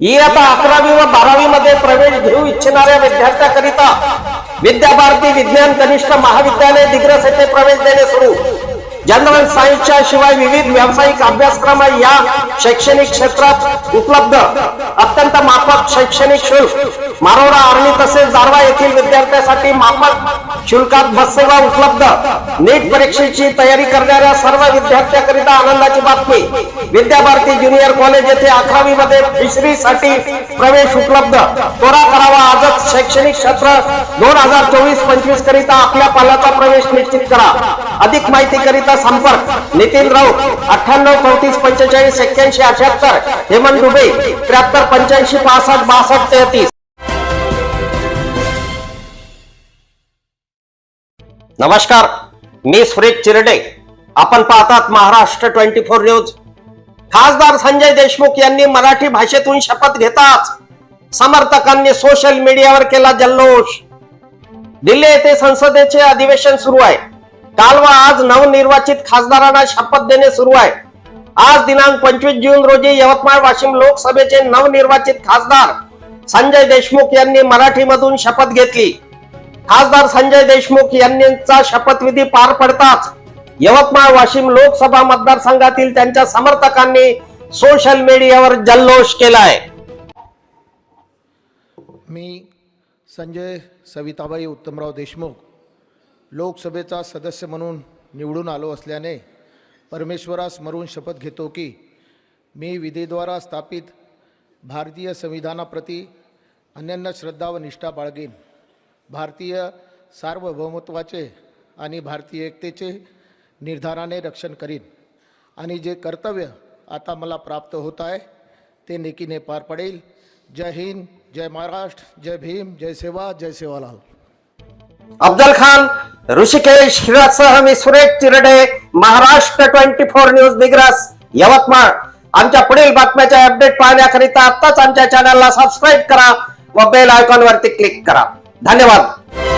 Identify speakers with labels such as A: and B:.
A: इयत्ता अकरावी व बारावी मध्ये प्रवेश घेऊ इच्छिणाऱ्या विद्यार्थ्यांकरिता विद्याभारती विज्ञान कनिष्ठ महाविद्यालय दिग्रस येथे प्रवेश देणे सुरू. जनरल सायन्सच्या शिवाय विविध व्यावसायिक अभ्यासक्रम या शैक्षणिक क्षेत्रात उपलब्ध. अत्यंत माफक शैक्षणिक शुल्क. मारोडा आर्णी तसेच दारवा येथील विद्यार्थ्यांसाठी माफक शुल्कात बस सेवा उपलब्ध. नीट परीक्षेची तयारी करणाऱ्या सर्व विद्यार्थ्यांकरिता आनंदाची बातमी. विद्याभारती ज्युनियर कॉलेज येथे अकरावी मध्ये फिशरी साठी प्रवेश उपलब्ध. त्वरा करावा आजच शैक्षणिक क्षेत्र दोन हजार चोवीस पंचवीस करिता आपल्या पालाचा प्रवेश निश्चित करा. अधिक माहिती करिता संपर्क. नितीन राऊत अठ्ठ्याण्णव चौतीस पंचेचाळीस एक्क्याऐंशी अठ्याहत्तर हेमंत दुबे त्र्याहत्तर पंच्याऐंशी पासष्ट बासष्ट तेहतीस. नमस्कार मी सुरेश चिरडे. आपण पाहतात महाराष्ट्र ट्वेंटी फोर न्यूज. खासदार संजय देशमुख यांनी मराठी भाषेतून शपथ घेताच समर्थकांनी सोशल मीडियावर केला जल्लोष. दिल्ली येथे संसदेचे अधिवेशन सुरू आहे. काल व आज नवनिर्वाचित खासदारांना शपथ देणे सुरू आहे. आज दिनांक पंचवीस जून रोजी यवतमाळ वाशिम लोकसभेचे नवनिर्वाचित खासदार संजय देशमुख यांनी मराठीमधून शपथ घेतली. खासदार संजय देशमुख यांचा शपथविधी पार पडताच यवतमाळ वाशिम लोकसभा मतदारसंघातील त्यांच्या समर्थकांनी सोशल मीडियावर जल्लोष केलाय.
B: मी संजय सविताबाई उत्तमराव देशमुख लोकसभेचा सदस्य म्हणून निवडून आलो असल्याने परमेश्वरास स्मरून शपथ घेतो की मी विधीद्वारा स्थापित भारतीय संविधानाप्रती अनन्य श्रद्धा व निष्ठा बाळगेन. भारतीय सार्वभौमत्वाचे आणि भारतीय एकतेचे निर्धाराने रक्षण करीन. आणि जे कर्तव्य आता मला प्राप्त होत आहे ते नेकीने पार पडेल. जय हिंद जय महाराष्ट्र जय भीम जय सेवा जय सेवालाल.
A: अफजल खान ऋषिकेश हिरासह मी Suresh Chirde Maharashtra twenty four news Digras Yavatmal. आमच्या पुढील बातम्याचे अपडेट पाहण्याकरिता आत्ताच आमच्या चॅनलला सबस्क्राईब करा व बेल आयकॉन वरती क्लिक करा. धन्यवाद.